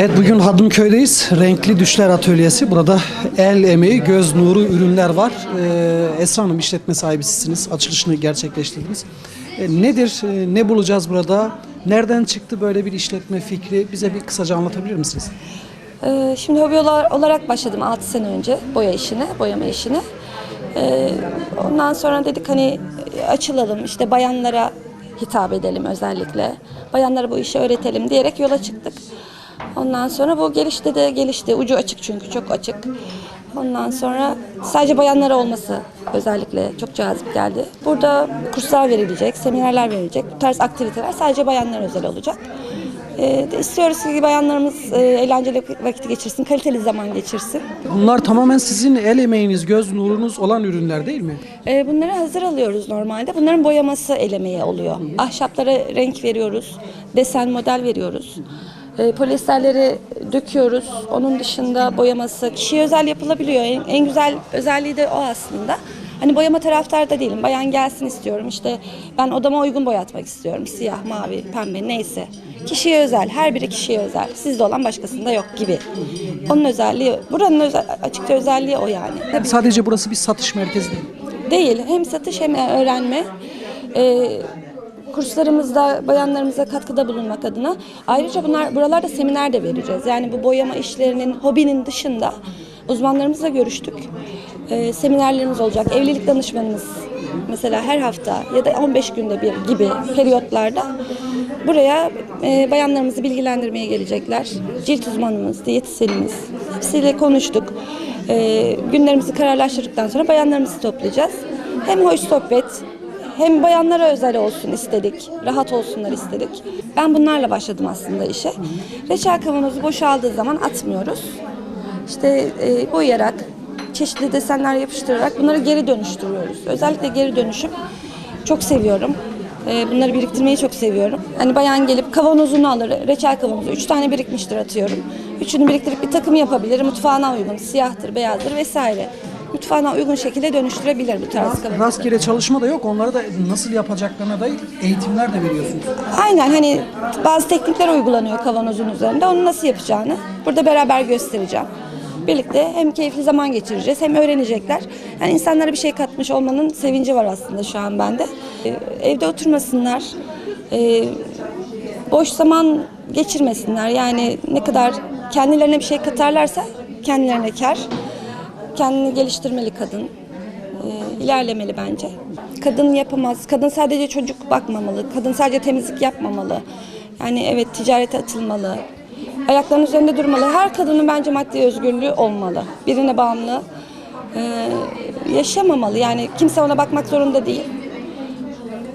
Evet bugün Hadımköy'deyiz. Renkli Düşler Atölyesi. Burada el emeği, göz nuru ürünler var. Ee, Esra Hanım işletme sahibisiniz. Açılışını gerçekleştirdiniz. Ee, nedir, e, ne bulacağız burada? Nereden çıktı böyle bir işletme fikri? Bize bir kısaca anlatabilir misiniz? Ee, Şimdi hobi ola- olarak başladım 6 sene önce boya işine, boyama işine. Ondan sonra dedik hani açılalım işte bayanlara hitap edelim özellikle. Bayanlara bu işi öğretelim diyerek yola çıktık. Ondan sonra bu gelişti de gelişti. Ucu açık çünkü çok açık. Ondan sonra sadece bayanlara olması özellikle çok cazip geldi. Burada kurslar verilecek, seminerler verilecek. Bu tarz aktiviteler sadece bayanlara özel olacak. Ee, istiyoruz ki bayanlarımız e, eğlenceli vakit geçirsin, kaliteli zaman geçirsin. Bunlar tamamen sizin el emeğiniz, göz nurunuz olan ürünler değil mi? Ee, bunları hazır alıyoruz normalde. Bunların boyaması el emeği oluyor. Ahşaplara renk veriyoruz, desen model veriyoruz. Ee, polyesterleri döküyoruz. Onun dışında boyaması kişiye özel yapılabiliyor. En, en güzel özelliği de o aslında. Hani boyama taraftarda değilim. Bayan gelsin istiyorum. İşte ben odama uygun boyatmak istiyorum. Siyah, mavi, pembe neyse. Kişiye özel. Her biri kişiye özel. Sizde olan başkasında yok gibi. Onun özelliği, buranın özel, açıkça özelliği o yani. Sadece burası bir satış merkezi değil. Değil. Hem satış hem öğrenme. Ee, kurslarımızda bayanlarımıza katkıda bulunmak adına. Ayrıca bunlar buralarda seminer de vereceğiz. Yani bu boyama işlerinin, hobinin dışında uzmanlarımızla görüştük. Ee, seminerlerimiz olacak. Evlilik danışmanımız mesela her hafta ya da 15 günde bir gibi periyotlarda buraya e, bayanlarımızı bilgilendirmeye gelecekler. Cilt uzmanımız, diyetisyenimiz hepsiyle konuştuk. Ee, günlerimizi kararlaştırdıktan sonra bayanlarımızı toplayacağız. Hem hoş sohbet hem bayanlara özel olsun istedik. Rahat olsunlar istedik. Ben bunlarla başladım aslında işe. Reçel kavanozu boşaldığı zaman atmıyoruz. İşte e, boyayarak, çeşitli desenler yapıştırarak bunları geri dönüştürüyoruz. Özellikle geri dönüşüm çok seviyorum. E, bunları biriktirmeyi çok seviyorum. Hani bayan gelip kavanozunu alır, reçel kavanozu. Üç tane birikmiştir atıyorum. Üçünü biriktirip bir takım yapabilir. Mutfağına uygun, siyahtır, beyazdır vesaire. Mutfağına uygun şekilde dönüştürebilir bu tarz kavanozları. Rastgele çalışma da yok. Onları da nasıl yapacaklarına dair eğitimler de veriyorsunuz. Aynen hani bazı teknikler uygulanıyor kavanozun üzerinde. Onu nasıl yapacağını burada beraber göstereceğim. Birlikte hem keyifli zaman geçireceğiz hem öğrenecekler. Yani insanlara bir şey katmış olmanın sevinci var aslında şu an bende. Ee, Evde oturmasınlar. Ee, boş zaman geçirmesinler. Yani ne kadar kendilerine bir şey katarlarsa kendilerine kar. Kendini geliştirmeli kadın. Ee, ilerlemeli bence. Kadın yapamaz. Kadın sadece çocuk bakmamalı. Kadın sadece temizlik yapmamalı. Yani evet ticarete atılmalı. Ayaklarının üzerinde durmalı. Her kadının bence maddi özgürlüğü olmalı. Birine bağımlı ee, yaşamamalı. Yani kimse ona bakmak zorunda değil.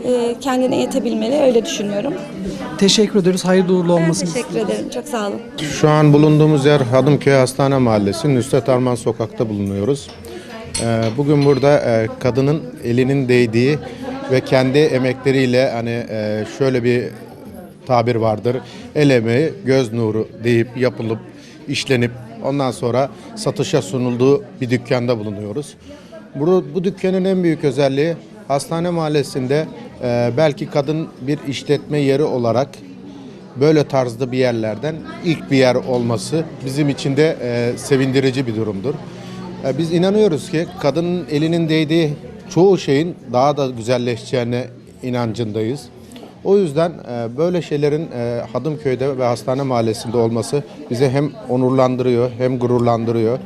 Ee, kendine yetebilmeli. Öyle düşünüyorum. Teşekkür ederiz. Hayırlı uğurlu Ben olmasını. teşekkür ederim. Çok sağ olun. Şu an bulunduğumuz yer Hadımköy Hastane Mahallesi, Nusret Arman Sokak'ta bulunuyoruz. Ee, Bugün burada e, kadının elinin değdiği ve kendi emekleriyle hani e, şöyle bir tabir vardır. El emeği, göz nuru deyip yapılıp, işlenip ondan sonra satışa sunulduğu bir dükkanda bulunuyoruz. Bu, bu dükkanın en büyük özelliği hastane mahallesinde e, belki kadın bir işletme yeri olarak böyle tarzda bir yerlerden ilk bir yer olması bizim için de e, sevindirici bir durumdur. E, biz inanıyoruz ki kadının elinin değdiği çoğu şeyin daha da güzelleşeceğine inancındayız. O yüzden e, böyle şeylerin e, Hadımköy'de ve Hastane Mahallesi'nde olması bizi hem onurlandırıyor hem gururlandırıyor.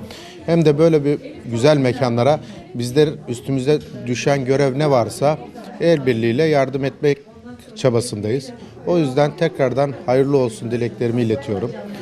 Hem de böyle bir güzel mekanlara bizler üstümüze düşen görev ne varsa el birliğiyle yardım etmek çabasındayız. O yüzden tekrardan hayırlı olsun dileklerimi iletiyorum.